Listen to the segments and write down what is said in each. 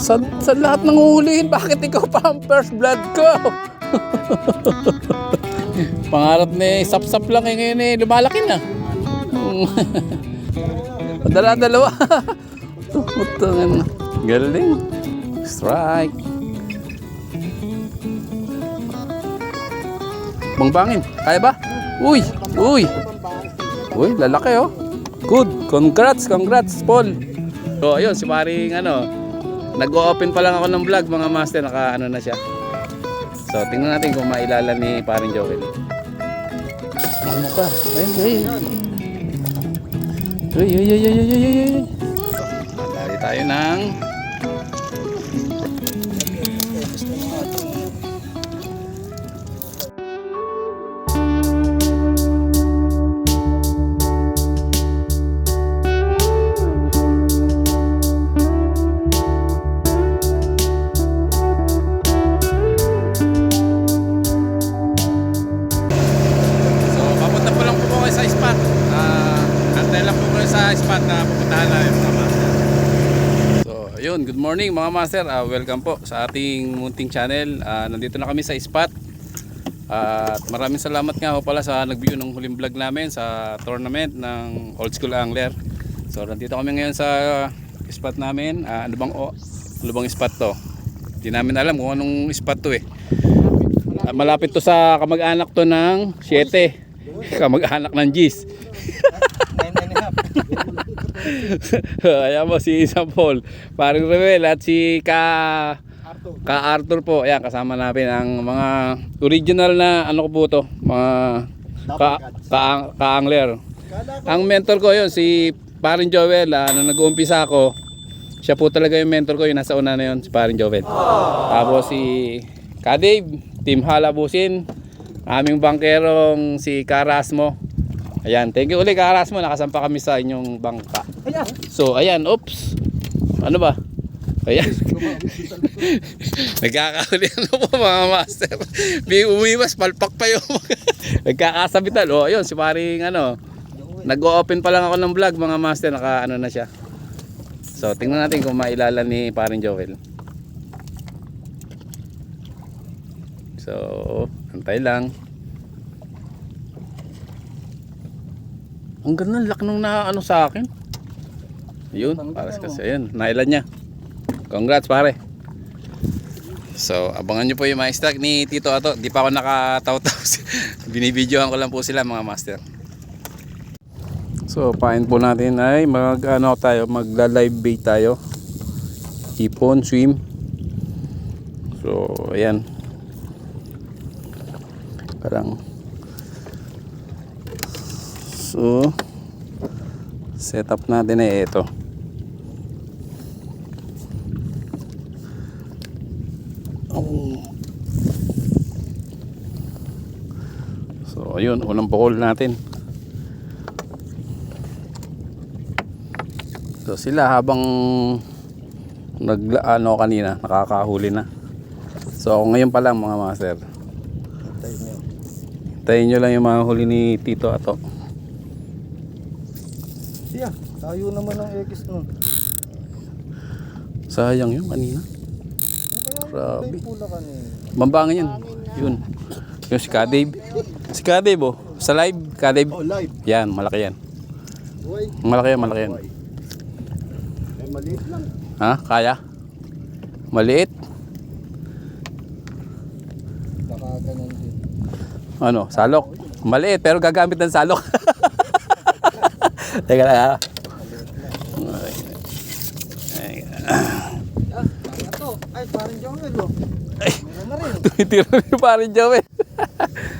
Sa, sa lahat ng uhulihin, bakit ikaw pa ang first blood ko? Pangarap ni sap-sap lang eh, ngayon eh, lumalaki na. Dala-dalawa. Putangan. Galing. Strike. Bangbangin. Kaya ba? Uy! Uy! Uy, lalaki oh. Good. Congrats, congrats, Paul. So, ayun, si Maring ano, nag-open pa lang ako ng vlog mga master, naka ano na siya. So, tingnan natin kung mailala ni Paring Joel. Ano ka? Ay, ay, ay. Ay, ay, ay, ay, ay, ay, ay, ay. Madali tayo ng spot na pupuntahan namin mga master. So, ayun, good morning mga master. Ah, welcome po sa ating munting channel. Ah, nandito na kami sa spot. Ah, at maraming salamat nga ho pala sa nag-view ng huling vlog namin sa tournament ng Old School Angler. So, nandito kami ngayon sa spot namin. Ah, ano bang o, ano bang spot to? Hindi namin alam kung anong spot to eh. Ah, malapit to sa kamag-anak to ng 7. Kamag-anak ng Gis. Ayan mo si Isang Paul, paring Rewel at si Ka Ka Arthur po. Ayan kasama natin ang mga original na ano ko po to, mga ka, ka, ka-angler. Ang mentor ko yon si Paring Joel, ah, nung nag-uumpisa ako, siya po talaga yung mentor ko, yung nasa una na yun, si Paring Joel. Tapos si Ka Dave, Team Halabusin, aming bangkerong si Karasmo. Ayan, thank you ulit Karasmo, nakasampa kami sa inyong bangka. So, ayan, oops. Ano ba? Ayan. Nagkakahuli ano po mga master. May umiwas, palpak pa yung Nagkakasabitan. O, ayun, si paring ano, nag-open pa lang ako ng vlog mga master, naka ano na siya. So, tingnan natin kung mailala ni paring Joel. So, antay lang. Ang ganda, lak nung na ano sa akin. Yun, para kasi ayun, nailan niya. Congrats pare. So, abangan nyo po yung mga stock ni Tito Ato. Di pa ako nakataw-taw. Binibidyohan ko lang po sila mga master. So, pain po natin ay mag ano tayo, magla-live bait tayo. Hipon, swim. So, ayan. Parang So, setup natin ay ito. So, ayun, unang bukol natin. So, sila habang nag ano kanina, nakakahuli na. So, ngayon pa lang mga master. Tayo nyo lang yung mga huli ni Tito Ato. Tayo naman ng X nun. Sayang yun kanina. Grabe. Bambangan yan. Yun. Yung si Kadave. Si Kadave oh. Sa live, Kadave. Oh, live. Yan, malaki yan. Malaki yan, malaki yan. ay maliit lang. Ha? Kaya? Maliit? Baka ganun din. Ano? Salok? Maliit, pero gagamit ng salok. Teka lang ha. Ay, Ito, ay parang Joel oh. Ay. Tumitiro ni parin Joey.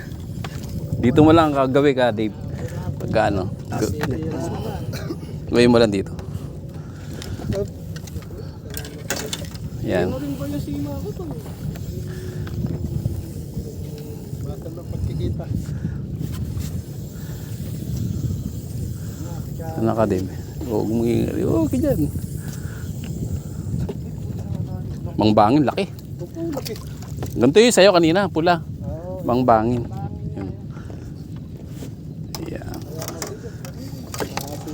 dito mo lang kagawi ka, Dave. Pagka ano. Ngayon mo lang dito. Yan. Ano ka, Dave? Huwag mo ingari. Ka dyan. Mangbangin, laki. Tupo, laki. Ganito yung sa'yo kanina, pula. Oo. Mangbangin. Yun. Yeah.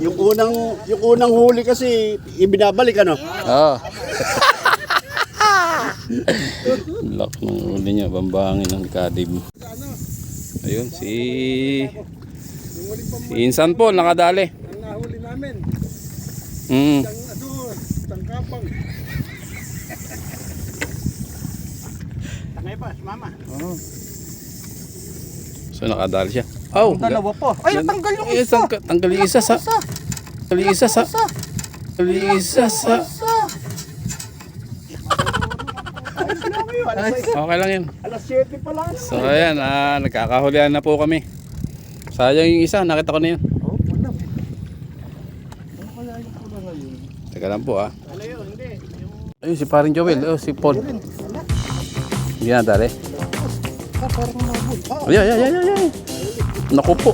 Yung unang yung unang huli kasi ibinabalik ano. Oh. Lock ng uli niya, bambangin ng kadib. Ayun, si... Si Insan po, nakadali. ang nahuli namin. Mm. Ang ano, tangkapang. Tangay pa, mama. So nakadali siya. Oh, Dalawa po. Ay, tanggal yung isa. tanggal- tanggal yung isa sa... Tanggal yung isa sa... Tanggal yung isa sa... Okay lang yun. Alas 7 pa lang. So ayan, ah, nagkakahulihan na po kami. Sayang yung isa, nakita ko na yun. Oh, wala. Ano kaya yung pula ngayon? Teka lang po ah. Ano yun? Hindi. Ayun, si paring Joel. Oh, si Paul. Nabot. Ah, Ayan, ayan, ayan, ayan. Naku po.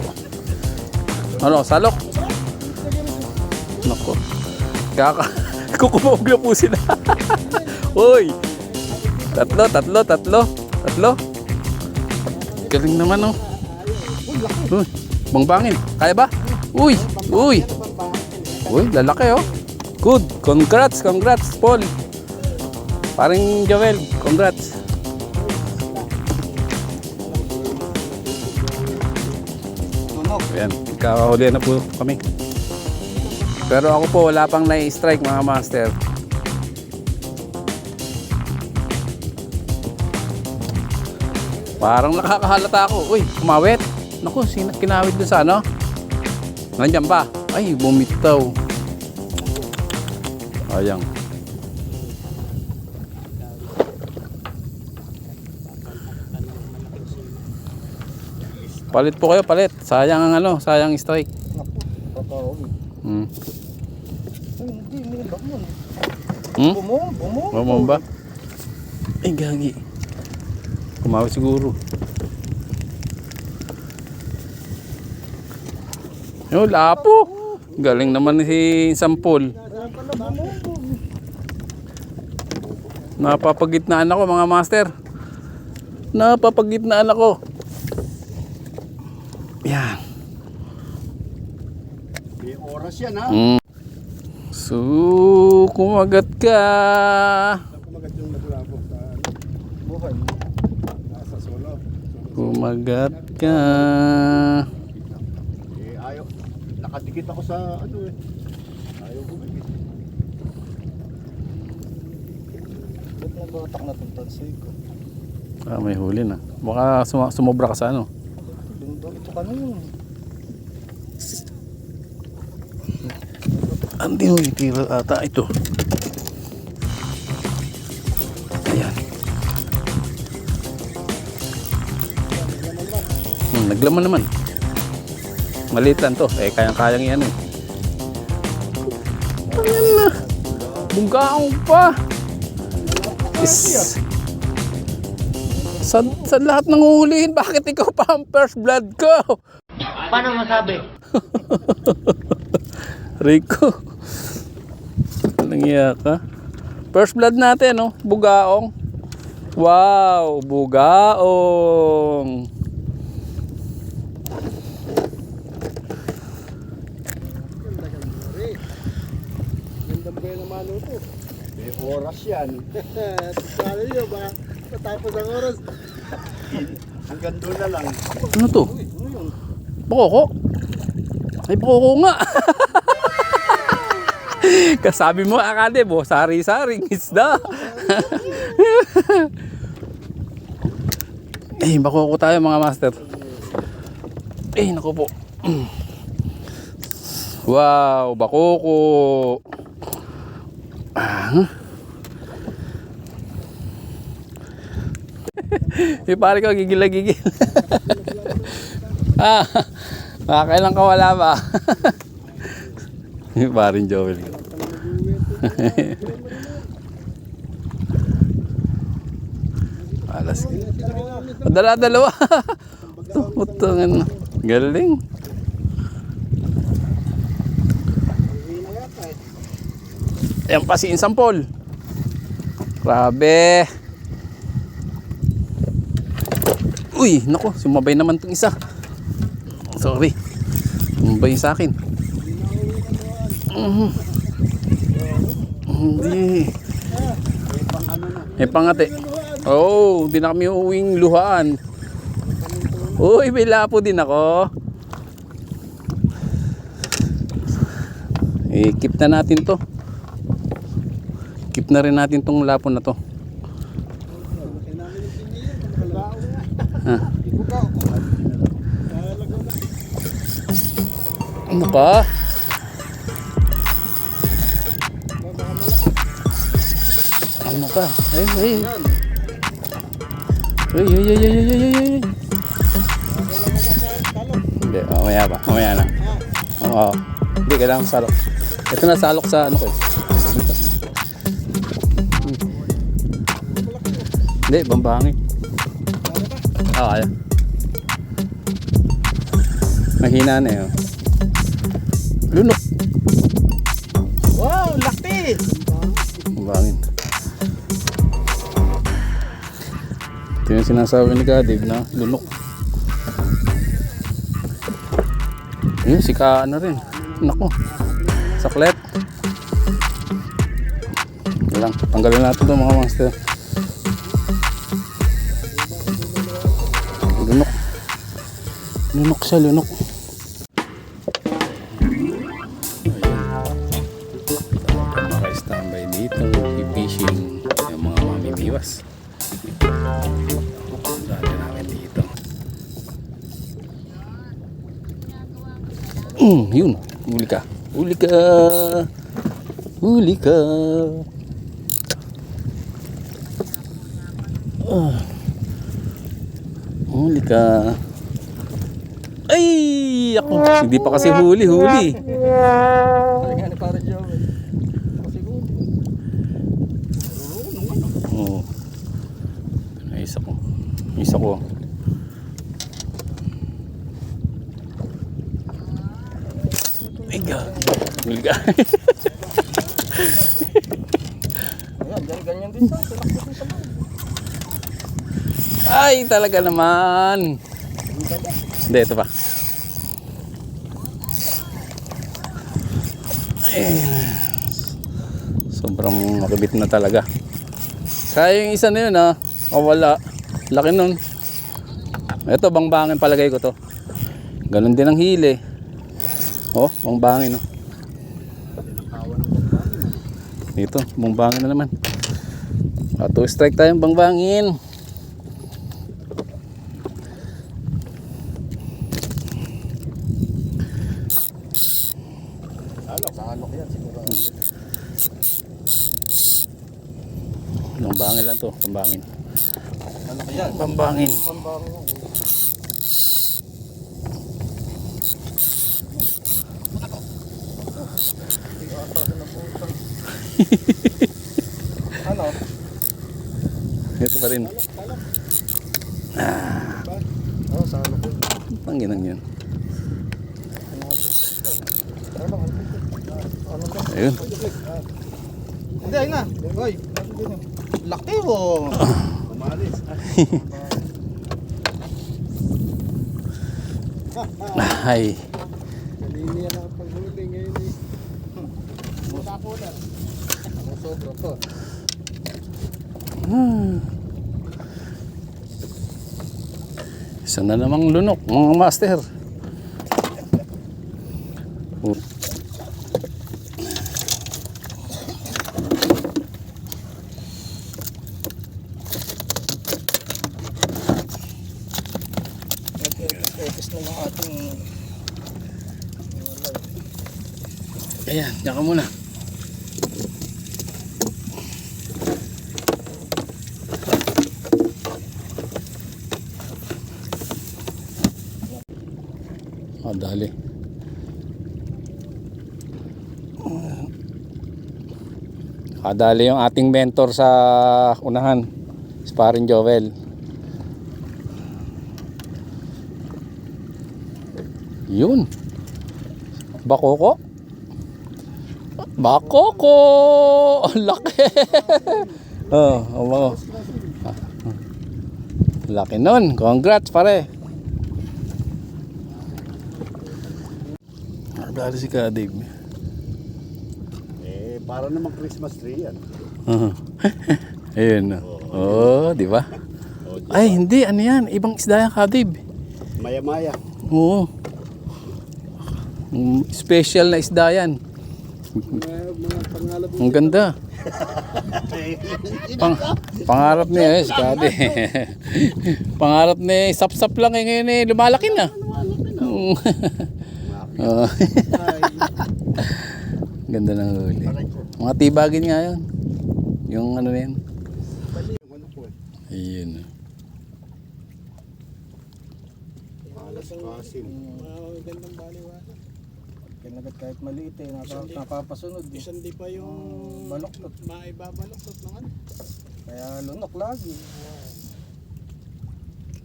Ano, salok? Naku. Kaka... Kukumog na po sila. Uy! Tatlo, tatlo, tatlo. Tatlo. Galing naman oh. Uy, bangbangin. Kaya ba? Uy! Uy! Uy, lalaki oh. Good. Congrats, congrats, Paul. Paring Joel, congrats. Ayan, kakahuli na po kami. Pero ako po wala pang na-strike mga master. Parang nakakahalata ako. Uy, kumawit. Naku, kinawit doon sa ano? Nandiyan pa. Ay, bumitaw. Ayang. Palit po kayo, palit. Sayang ang ano, sayang strike. Hmm. Ba? Hmm? Bumong, bumong. Mamamba. Ay, gagi. Kumawi siguro. Yo, lapo. Galing naman si Sampol. Bumong. Napapagitnaan ako mga master. Napapagitnaan ako. Yan. May oras yan ha. Mm. So, kumagat ka. Kumagat yung naglabo sa ano, buhay. Nasa solo. Kumagat ka. Eh, ayaw. Nakadikit ako sa ano eh. Ayaw ko eh. Ba't nabatak na itong tansay ko? Ah, may huli na. Baka suma- sumobra ka sa ano. Ito ka na yun. Hindi mo itira ata ito. Ayan. Hmm, naglaman naman. Maliit lang to. Eh, kayang-kayang yan eh. Ayan na. Bungkaong pa. Is. Sa, sa lahat ng uhulihin, bakit ikaw pa ang first blood ko? Paano masabi? Rico. Nangiya ka. First blood natin, no? Bugaong. Wow, bugaong. Gandang ba naman ito? May oras yan. Kala nyo ba? Matapos ang oras. Hanggang doon na lang. Ano to? Bokoko? Ay, bokoko nga. Kasabi mo, akade mo, sari-saring isda. eh, bakoko tayo mga master. Eh, naku po. Wow, bakoko. Ah. Eh, pare ko, gigil na gigil. ah, makakailan ka wala ba? Parin Joel. Alas. Dala dalawa. Putangan. Galing. Ayan pa si Insampol. Grabe. Uy, nako, sumabay naman tong isa. Sorry. Sumabay sa akin. Hindi. May pang na. May pangati. Oh, di na kami uuwing luhaan. Uy, may lapo din ako. Eh, keep na natin to. Keep na rin natin tong lapo na to. Ah. Ano ka? Ka? Ay, ay. Ay, ay, ay, ay, ay, ay, ay. Hindi, mamaya pa. Mamaya na. Oo. Hindi, kailangan salok. Ito na salok sa ano ko eh. Hindi, bambangin. Oo, kaya. Mahina na eh. oh. Lunok. Wow, laki! Bangin. Ito yung sinasabi ni Kadib na lunok. Yun, si Ka ano rin. Nako. Saklet. Yan lang. Tanggalin natin to mga master. Lunok. Lunok siya, lunok. Mm, yun, huli ka. Huli ka. Huli ka. Ah. Huli ka. Ay, ako. Hindi pa kasi huli, huli. Ni para. Oo. Ay, isa ko. Isa ko. Milga. Ayan, ganyan, din. Ay, talaga naman. Hindi, ito pa. Sobrang makibit na talaga. Kaya yung isa na yun ha. O wala. Laki nun. Ito, bangbangin palagay ko to. Ganon din ang hili. Oh, bangbangin oh. Dito, bangbangin na naman. Ah, two strike tayong bangbangin. Bangbangin lang to, pambangin. Yan. Pambangin. Ano? Ito pa rin. Oh, sa alok yun. Panginang yun. Ano? Ano? Ayun. Hindi, ayun na. Hoy. Laki mo. Umalis. Ay. Kanini yan ang paghuli ngayon eh. Muna ko na. Ako sobra to. Hmm. Isa na namang lunok, mga master. Ah, dali. Kadali yung ating mentor sa unahan, si Parin Jovel. Yun. Bakoko? Bakoko! Laki! oh, oh, oh. Laki nun. Congrats pare. Dali si ka, Dave. Eh, para namang Christmas tree yan. Uh-huh. Ayun. Oh, di ba? Ay, hindi. Ano yan? Ibang isda yan, Kadib. Maya-maya. Oo. Mm, Special na isda yan. Ang ganda. Pang, pangarap niya eh, skade. pangarap niya eh, sap-sap lang eh, ngayon eh, lumalaki na. Mm. Oo. ganda ng huli. Mga tibagin nga yun. Yung ano na yun. Eh? Ayun. Alas kasim. Magandang baliwala. Kinagat kahit maliit eh, napa, napapasunod. Eh. Isang di pa yung Baloktot. maibabaloktot naman. Kaya lunok lagi.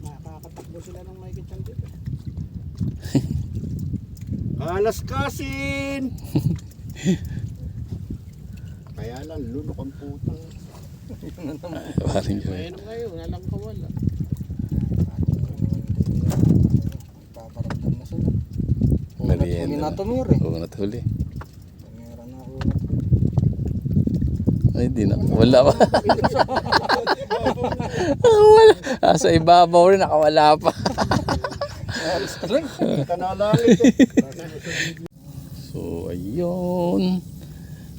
Makakatakbo sila ng may kitchen dito. Alas kasin! Kaya lang, lunok ang putang. Parang yun. Mainom kayo, wala lang kawala. Paparamdam na sila. Merienda Unat na. na tumiri. Tumira na unat. Ay, di na. Wala pa. wala. Ah, sa ibabaw rin, nakawala pa. Alis ka lang. Kanalangit eh. So, ayun.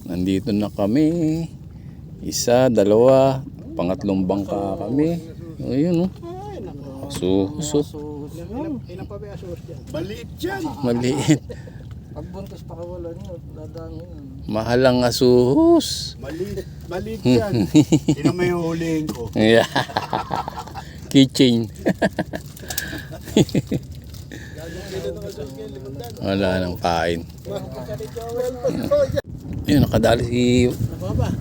Nandito na kami. Isa, dalawa, pangatlong bangka kami. Ayun, oh. Suso. So, dyan? Baliit yan. Maliit. pag buntis pa kawalan nyo, dadami yan. Mahalang asuhus. Maliit. Maliit yan. Sino may hulihin ko? Yeah. Keychain. Wala nang kain. Yun, nakadali si.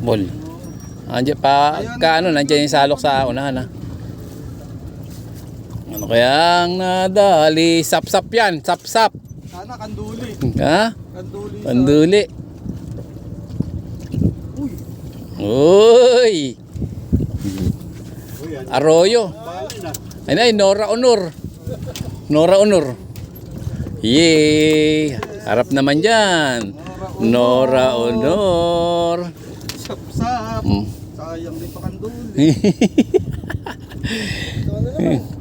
Bol. Andiyan pa, kaano, nandiyan yung salok sa unahan ha. Ano kaya ang nadali? Sap-sap yan, sap-sap. Sana kanduli. Ha? Kanduli sa... Panduli. Uy! Uy, yan. Arroyo. Ay na, Nora Honor. Nora Honor. Yay! Harap naman dyan. Nora Honor. Sap-sap. Mm. Sayang dito kanduli.